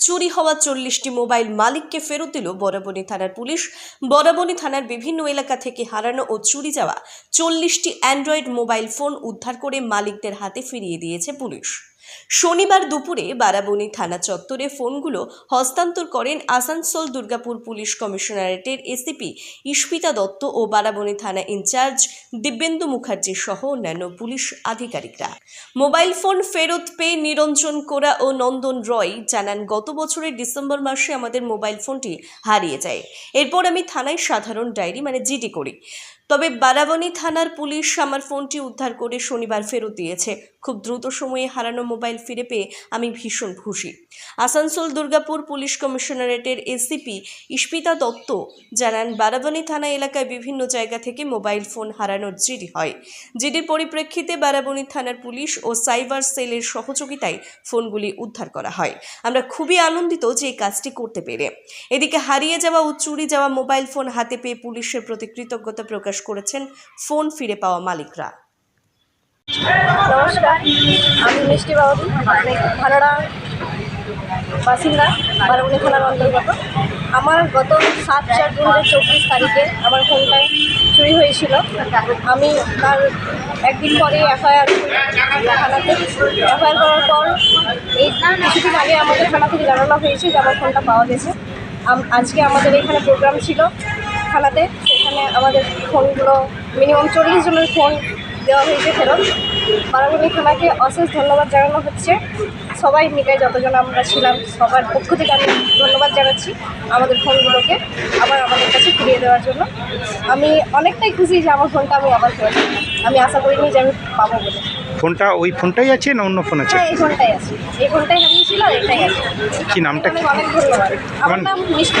চুরি হওয়া চল্লিশটি মোবাইল মালিককে ফেরত দিল বরাবনী থানার পুলিশ। বরাবনী থানার বিভিন্ন এলাকা থেকে হারানো ও চুরি যাওয়া চল্লিশটি অ্যান্ড্রয়েড মোবাইল ফোন উদ্ধার করে মালিকদের হাতে ফিরিয়ে দিয়েছে পুলিশ। শনিবার দুপুরে বারাবণী থানা চত্বরে ফোনগুলো হস্তান্তর করেন আসানসোল দুর্গাপুর পুলিশ কমিশনারেটের এসিপি ইস্পিতা দত্ত ও বারাবণী থানা ইনচার্জ দিব্যেন্দু মুখার্জি সহ অন্যান্য পুলিশ আধিকারিকরা। মোবাইল ফোন ফেরত পেয়ে নিরঞ্জন কোরা ও নন্দন রয় জানান, গত বছরের ডিসেম্বর মাসে আমাদের মোবাইল ফোনটি হারিয়ে যায়। এরপর আমি থানায় সাধারণ ডায়েরি মানে জিডি করি। তবে বারাবণী থানার পুলিশ আমার ফোনটি উদ্ধার করে শনিবার ফেরত দিয়েছে। খুব দ্রুত সময়ে হারানো মোবাইল ফিরে পেয়ে আমি ভীষণ খুশি। আসানসোল দুর্গাপুর পুলিশ কমিশনারেটের এসিপি ইস্পিতা দত্ত জানান, বারাবণী থানা এলাকায় বিভিন্ন জায়গা থেকে মোবাইল ফোন হারানোর জিডি হয়। জিডির পরিপ্রেক্ষিতে বারাবণী থানার পুলিশ ও সাইবার সেলের সহযোগিতায় ফোনগুলি উদ্ধার করা হয়। আমরা খুবই আনন্দিত যে এই কাজটি করতে পেরে। এদিকে হারিয়ে যাওয়া ও চুরি যাওয়া মোবাইল ফোন হাতে পেয়ে পুলিশের প্রতি কৃতজ্ঞতা প্রকাশ করেছেন ফোন ফিরে পাওয়া মালিকরা। নমস্কার, আমি মিষ্টি ভাড়া বাসিন্দা বারাবণী থানার অন্তর্গত। আমার গত সাত, চার দু হাজার চব্বিশ তারিখে আমার ফোনটায় চুরি হয়েছিল। আমি তার একদিন পরে এফআইআর থানাতে, এফআইআর করার পর এই কিছুদিন আগে আমাদের থানা থেকে জানানো হয়েছে যে আমার ফোনটা পাওয়া গেছে। আজকে আমাদের এখানে প্রোগ্রাম ছিল থানাতে সেখানে আমাদের ফোনগুলো মিনিমাম চল্লিশ জনের ফোন দেওয়া হয়েছে ফেরত। বারাবণী থানাকে অশেষ ধন্যবাদ জানানো হচ্ছে। সবাই মিলে যতজন আমরা ছিলাম সবার পক্ষ থেকে আমি ধন্যবাদ জানাচ্ছি আমাদের ফোনগুলোকে আবার আমাদের কাছে ফিরিয়ে দেওয়ার জন্য। আমি অনেকটাই খুশি যে আমার ফোনটা আমি আবার ফেরত আমি আশা করিনি যে আমি পাবো বলে। ফোনটা ওই ফোনটাই আছে না অন্য ফোন আছে? হ্যাঁ এই ফোনটাই আছে। এই ফোনটাই হারিয়েছিল এটাই আছে। কি নামটা? অনেক ধন্যবাদ। আমার নাম মিষ্টি